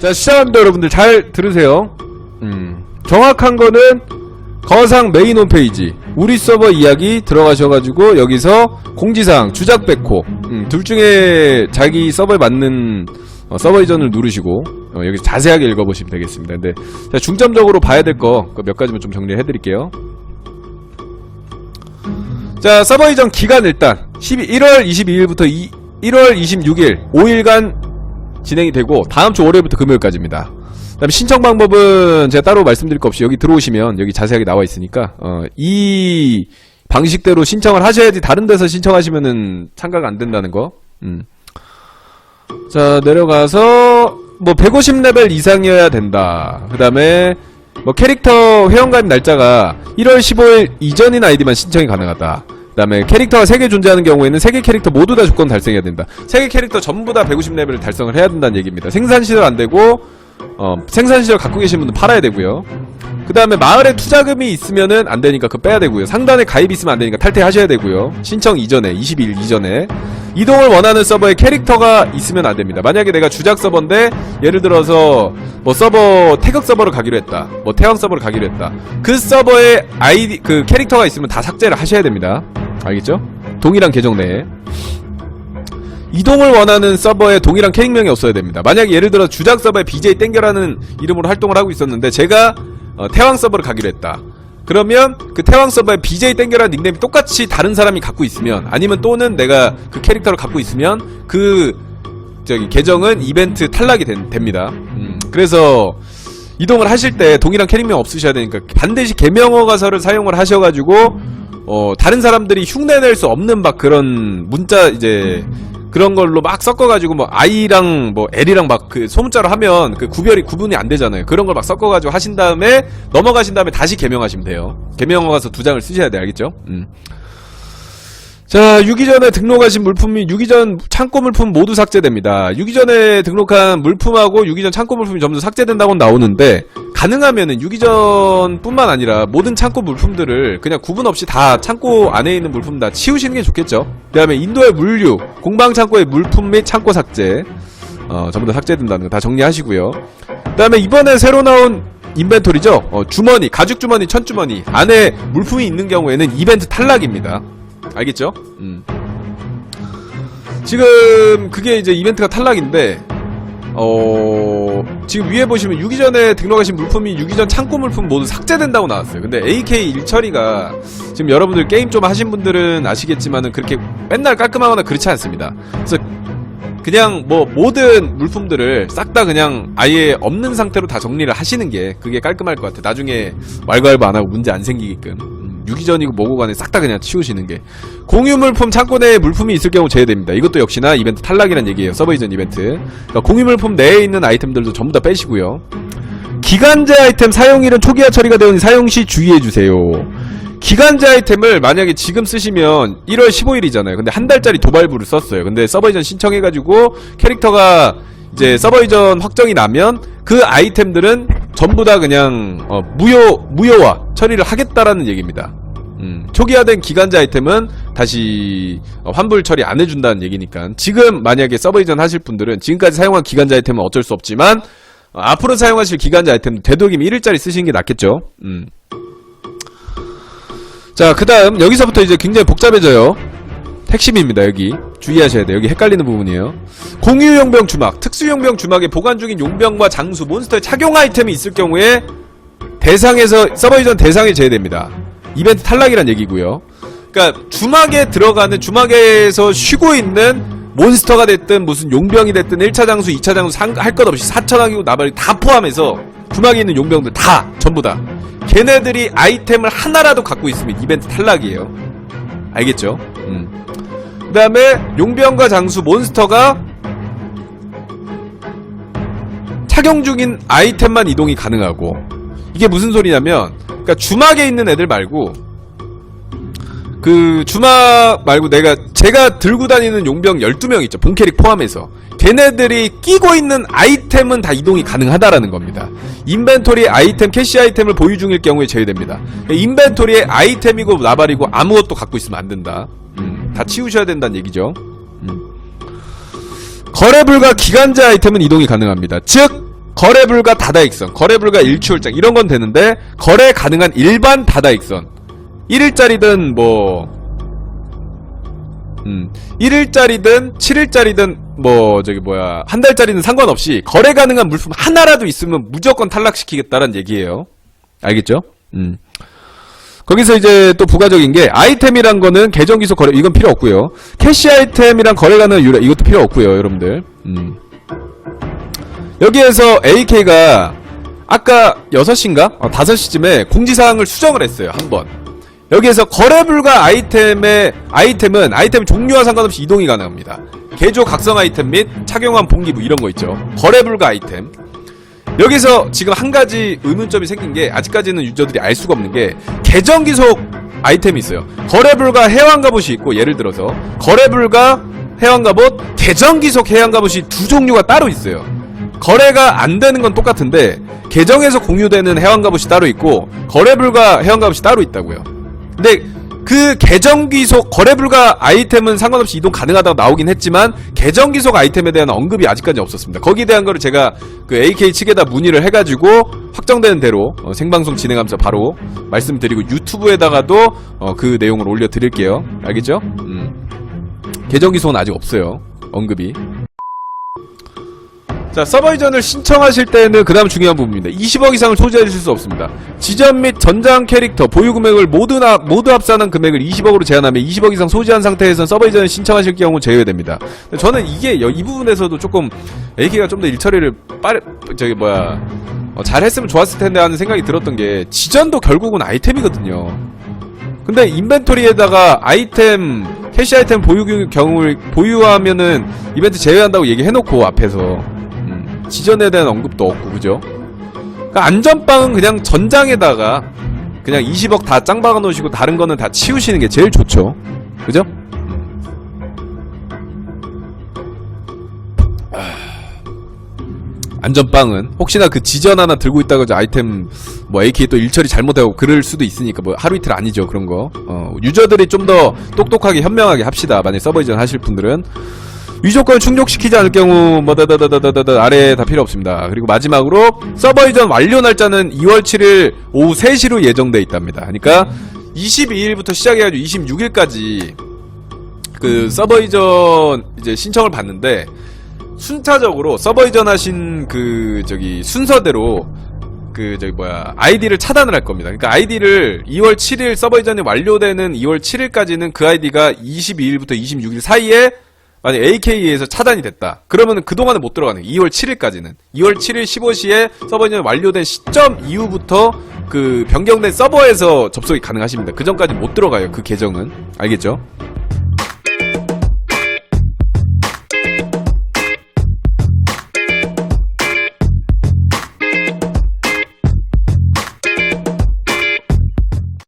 자, 시청자분들 여러분들 잘 들으세요. 음, 정확한 거는 거상 메인 홈페이지 우리 서버 이야기 들어가셔가지고 여기서 공지사항 주작 백호 음, 둘 중에 자기 서버에 맞는 어, 서버 이전을 누르시고 어, 여기서 자세하게 읽어보시면 되겠습니다. 근데 자, 중점적으로 봐야 될 거 몇 가지만 좀 정리해 드릴게요. 자 서버 이전 기간 일단 12, 1월 22일부터 2, 1월 26일 5일간 진행이 되고 다음 주 월요일부터 금요일까지입니다. 그다음에 신청 방법은 제가 따로 말씀드릴 거 없이 여기 들어오시면 여기 자세하게 나와 있으니까 어, 이 방식대로 신청을 하셔야지 다른 데서 신청하시면은 참가가 안 된다는 거. 음. 자 내려가서 뭐 150레벨 이상이어야 된다. 그 다음에 뭐 캐릭터 회원가입 날짜가 1월 15일 이전인 아이디만 신청이 가능하다. 그다음에 캐릭터가 3개 존재하는 경우에는 3개 캐릭터 모두 다 조건 달성해야 된다. 3개 캐릭터 전부 다 150레벨을 달성을 해야 된다는 얘기입니다. 생산 시절 안 되고 어, 생산 시절 갖고 계신 분은 팔아야 되고요. 그 다음에 마을에 투자금이 있으면은 안 되니까 그거 빼야 되고요. 상단에 가입 있으면 안 되니까 탈퇴하셔야 되고요. 신청 이전에 20일 이전에 이동을 원하는 서버에 캐릭터가 있으면 안 됩니다. 만약에 내가 주작 서버인데 예를 들어서 뭐 서버 태극 서버를 가기로 했다. 뭐 태왕 서버를 가기로 했다. 그 서버에 아이디 그 캐릭터가 있으면 다 삭제를 하셔야 됩니다. 알겠죠? 동일한 계정 내에. 이동을 원하는 서버에 동일한 캐릭명이 없어야 됩니다. 만약에 예를 들어 주작 서버에 BJ 땡겨라는 이름으로 활동을 하고 있었는데 제가 어, 태왕 서버를 가기로 했다. 그러면 그 태왕 서버에 BJ 땡겨라는 닉네임이 똑같이 다른 사람이 갖고 있으면 아니면 또는 내가 그 캐릭터를 갖고 있으면 그 저기 계정은 이벤트 탈락이 된- 됩니다. 음, 그래서 이동을 하실 때 동일한 캐릭명 없으셔야 되니까 반드시 개명어 가설을 사용을 하셔가지고 어 다른 사람들이 흉내낼 수 없는 막 그런 문자 이제 그런 걸로 막 섞어가지고 뭐 I랑 뭐 L이랑 막 그 소문자로 하면 그 구별이 구분이 안 되잖아요. 그런 걸 막 섞어가지고 하신 다음에 넘어가신 다음에 다시 개명하시면 돼요. 개명어 가서 두 장을 쓰셔야 돼 알겠죠? 음. 자, 유기 전에 등록하신 물품 및 유기 전 창고 물품 모두 삭제됩니다. 유기 전에 등록한 물품하고 유기 전 창고 물품이 다 삭제된다고 나오는데 가능하면은 유기 전뿐만 아니라 모든 창고 물품들을 그냥 구분 없이 다 창고 안에 있는 물품 다 치우시는 게 좋겠죠. 그다음에 인도의 물류, 공방 창고의 물품 및 창고 삭제, 어, 전부 다 삭제된다는 거 다 정리하시고요. 그다음에 이번에 새로 나온 인벤토리죠. 어, 주머니, 가죽 주머니, 천 주머니 안에 물품이 있는 경우에는 이벤트 탈락입니다. 알겠죠? 음. 지금 그게 이제 이벤트가 탈락인데 어 지금 위에 보시면 유기전에 등록하신 물품이 유기전 창고 물품 모두 삭제된다고 나왔어요. 근데 AK 일처리가 지금 여러분들 게임 좀 하신 분들은 아시겠지만은 그렇게 맨날 깔끔하거나 그렇지 않습니다. 그래서 그냥 뭐 모든 물품들을 싹 다 그냥 아예 없는 상태로 다 정리를 하시는 게 그게 깔끔할 것 같아. 나중에 왈가왈부 안 하고 문제 안 생기게끔. 음, 유기전이고 뭐고 간에 싹 다 그냥 치우시는 게. 공유 물품 창고 내에 물품이 있을 경우 제외됩니다. 이것도 역시나 이벤트 탈락이란 얘기예요. 서버 이전 이벤트. 그러니까 공유 물품 내에 있는 아이템들도 전부 다 빼시고요. 기간제 아이템 사용일은 초기화 처리가 되오니 사용 시 주의해주세요. 기간제 아이템을 만약에 지금 쓰시면 1월 15일이잖아요. 근데 한 달짜리 도발부를 썼어요. 근데 서버 이전 신청해가지고 캐릭터가 이제 서버 이전 확정이 나면 그 아이템들은 전부 다 그냥 어, 무효 무효화 처리를 하겠다라는 얘기입니다. 음, 초기화된 기간제 아이템은 다시 어, 환불 처리 안 해준다는 얘기니까 지금 만약에 서버 이전 하실 분들은 지금까지 사용한 기간제 아이템은 어쩔 수 없지만 어, 앞으로 사용하실 기간제 아이템 되도록이면 1일짜리 쓰시는 게 낫겠죠. 음. 자, 그 다음, 여기서부터 이제 굉장히 복잡해져요. 핵심입니다, 여기. 주의하셔야 돼요. 여기 헷갈리는 부분이에요. 공유용병 주막, 특수용병 주막에 보관 중인 용병과 장수, 몬스터의 착용 아이템이 있을 경우에 대상에서, 서버 이전 대상에 제외됩니다. 이벤트 탈락이란 얘기고요. 그니까, 주막에 들어가는, 주막에서 쉬고 있는 몬스터가 됐든, 무슨 용병이 됐든, 1차 장수, 2차 장수, 할 것 없이 4천왕이고 나발이 다 포함해서, 주막에 있는 용병들 다, 전부 다. 걔네들이 아이템을 하나라도 갖고 있으면 이벤트 탈락이에요. 알겠죠? 음. 그 다음에 용병과 장수 몬스터가 착용 중인 아이템만 이동이 가능하고 이게 무슨 소리냐면 그러니까 주막에 있는 애들 말고 그 주막 말고 내가 제가 들고 다니는 용병 12명 있죠. 본 캐릭 포함해서. 걔네들이 끼고 있는 아이템은 다 이동이 가능하다라는 겁니다. 인벤토리 아이템, 캐시 아이템을 보유 중일 경우에 제외됩니다. 인벤토리에 아이템이고 나발이고 아무것도 갖고 있으면 안 된다. 음, 다 치우셔야 된다는 얘기죠. 음. 거래 불가 기간제 아이템은 이동이 가능합니다. 즉 거래 불가 다다익선, 거래 불가 일출장 이런 건 되는데 거래 가능한 일반 다다익선 1일짜리든 뭐 음, 1일짜리든 7일짜리든 뭐 저기 뭐야 한 달짜리는 상관없이 거래 가능한 물품 하나라도 있으면 무조건 탈락시키겠다는 얘기예요. 알겠죠? 음. 거기서 이제 또 부가적인 게 아이템이란 거는 계정 기소 거래 이건 필요 없고요. 캐시 아이템이랑 거래 가능한 유래 이것도 필요 없고요, 여러분들. 음. 여기에서 AK가 아까 6시인가? 어, 5시쯤에 공지사항을 수정을 했어요, 한 번. 여기에서 거래 불가 아이템의 아이템은 아이템 종류와 상관없이 이동이 가능합니다. 개조 각성 아이템 및 착용한 봉기 부 이런 거 있죠. 거래 불가 아이템. 여기서 지금 한 가지 의문점이 생긴 게 아직까지는 유저들이 알 수가 없는 게 계정 기속 아이템이 있어요. 거래 불가 해왕 갑옷이 있고 예를 들어서 거래 불가 해왕 갑옷, 계정 기속 해왕 갑옷이 두 종류가 따로 있어요. 거래가 안 되는 건 똑같은데 계정에서 공유되는 갑옷이 따로 있고 거래 불가 갑옷이 따로 있다고요. 근데 그 계정 귀속 거래 불가 아이템은 상관없이 이동 가능하다고 나오긴 했지만 계정 귀속 아이템에 대한 언급이 아직까지 없었습니다. 거기에 대한 거를 제가 그 AK 측에다 문의를 해가지고 확정되는 대로 어, 생방송 진행하면서 바로 말씀드리고 유튜브에다가도 어, 그 내용을 올려드릴게요. 알겠죠? 음. 계정 귀속은 아직 없어요. 언급이. 자, 서버 이전을 신청하실 때는 그 다음 중요한 부분입니다. 20억 이상을 소지하실 수 없습니다. 지점 및 전장 캐릭터 보유 금액을 모두, 나, 모두 합산한 금액을 20억으로 제한하면 20억 이상 소지한 상태에서 서버 이전을 신청하실 경우 제외됩니다. 저는 이게 여- 이 부분에서도 조금 AK가 좀 더 일처리를 빠르, 저기 뭐야, 어, 잘 했으면 좋았을 텐데 하는 생각이 들었던 게 지전도 결국은 아이템이거든요. 근데 인벤토리에다가 아이템 캐시 아이템 보유 경우를 보유하면은 이벤트 제외한다고 얘기해놓고 앞에서 음, 지전에 대한 언급도 없고 그죠? 그러니까 안전빵은 그냥 전장에다가 그냥 20억 다 짱 박아 놓으시고 다른 거는 다 치우시는 게 제일 좋죠. 그죠? 안전빵은 혹시나 그 지전 하나 들고 있다가 저 아이템 뭐 AK 또 일처리 잘못하고 그럴 수도 있으니까 뭐 하루 이틀 아니죠 그런 거 어, 유저들이 좀 더 똑똑하게 현명하게 합시다 만약 서버 이전 하실 분들은 위조건을 충족시키지 않을 경우 뭐다다다다다다 아래 다 필요 없습니다 그리고 마지막으로 서버 이전 완료 날짜는 2월 7일 오후 3시로 예정돼 있답니다 그러니까 22일부터 시작해가지고 26일까지 그 서버 이전 이제 신청을 받는데 순차적으로 서버 이전하신 그 저기 순서대로 그 저기 뭐야 아이디를 차단을 할 겁니다. 그러니까 아이디를 2월 7일 서버 이전이 완료되는 2월 7일까지는 그 아이디가 22일부터 26일 사이에 만약 AK에서 차단이 됐다. 그러면 그동안은 못 들어가는 거예요. 2월 7일까지는. 2월 7일 15시에 서버 이전이 완료된 시점 이후부터 그 변경된 서버에서 접속이 가능하십니다. 그 전까지 못 들어가요. 그 계정은. 알겠죠?